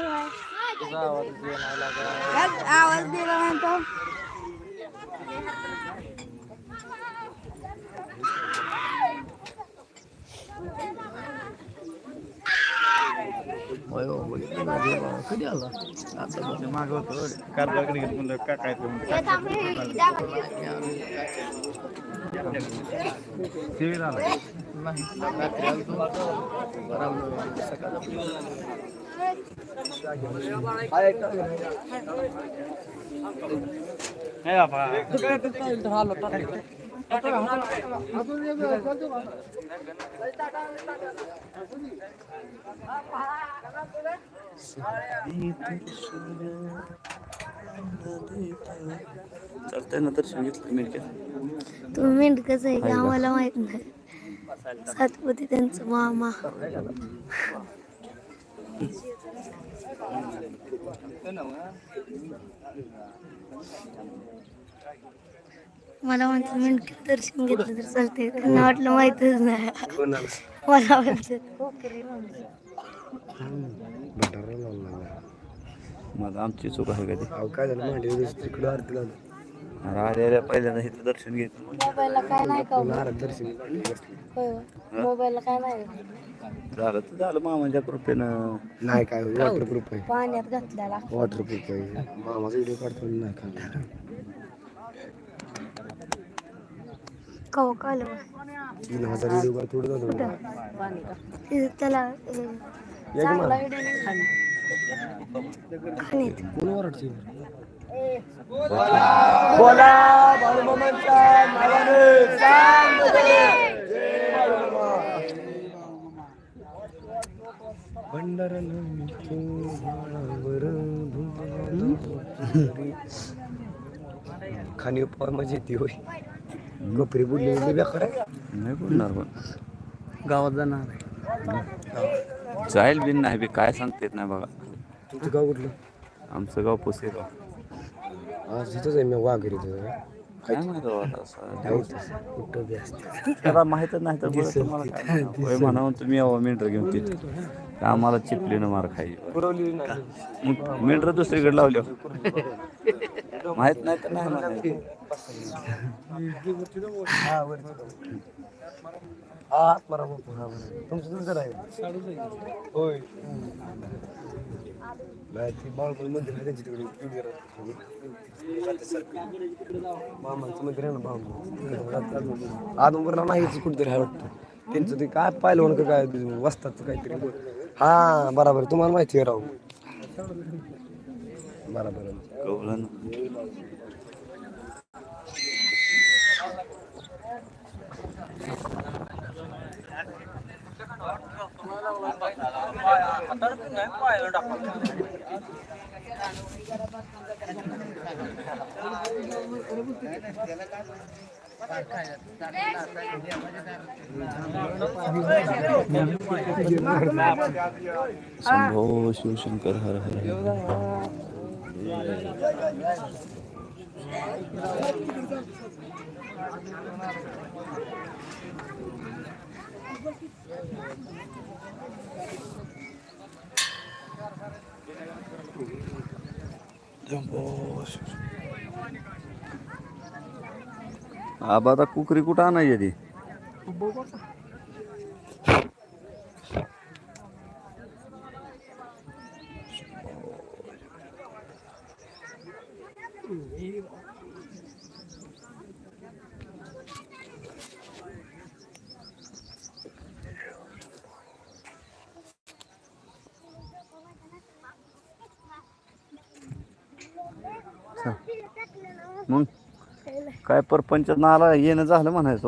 आला आवाज आहे. तुझा आवाज येणार आवाज दिला म्हणतो कधी आला आता माग होतो कारभारकडे घेत म्हणलं का काय ते आला. नाही हे बाबा चालतंय ना तर सांगितलं मिळके तुम्ही मेंढकच आहे की? आम्हाला माहीत नाही. सातपती त्यांचं मामा. मला म्हणतात मेंढक दर्शन घेतलं तर चालते त्यांना वाटलं माहितच नाही. मला म्हणतात. माझं आमची चूक आहे का ती? काय झालं? मांडी तिकडं आरती झालं आल्या पहिल्यांदा इथं दर्शन घेत मोबाईलला काय नाही का नारद दर्शन होय होय. मोबाईलला काय नाही झालं तर झालं मामाच्या कृपेनं. नाही काय वॉटरप्रूफ आहे. पाण्यात घातलेला. वॉटरप्रूफ आहे. मामाचा व्हिडिओ काढतो नाही का? कवा काल तीन हजार व्हिडिओ काढ थोडं झालं. त्याला चांगला व्हिडिओ नाही. खाणी पाव म्हणजे ती होय. कपरी बुडली म्हणजे बेकार आहे. नाही बोलणार पण. गावात जाणार जाईल बिन नाही बी काय सांगता येत नाही बघा. तुमचं गाव कुठलं? आमचं गाव पुसेगाव. आज तिथंच आहे मी वाघरी काय माहीत बाबा आता असं. कुठं बी असतं. त्याला माहीतच नाही तर बरं तुम्हाला काय म्हणावं. होय म्हणावं तुम्ही यावं मेंढर घेऊन तिथे. आम्हाला चिपलीनं मार खायची. मग मेंढर दुसरीकडे लावले. माहीत नाही तर नाही म्हणायचं. हा वरती. तुमचं तुमचं आहे. होय. नाही ती बाळकोळ मंदिर आहे त्यांच्या तिकडे. मामाचं मंदिर आहे ना बाळकोळ आदमपूरला नाहीच कुठेतरी आहे वाटतं. त्यांचं ते काय पाहिलं म्हणून का काय वस्ताचं काहीतरी. हा बरोबर. आहे. तुम्हाला माहिती आहे राहू बरोबर. शिव शंकर हर हर। आबा आता कुकरी कुठं आणायची ती? मग? काय परपंच नाला येणं झालं म्हणायचं.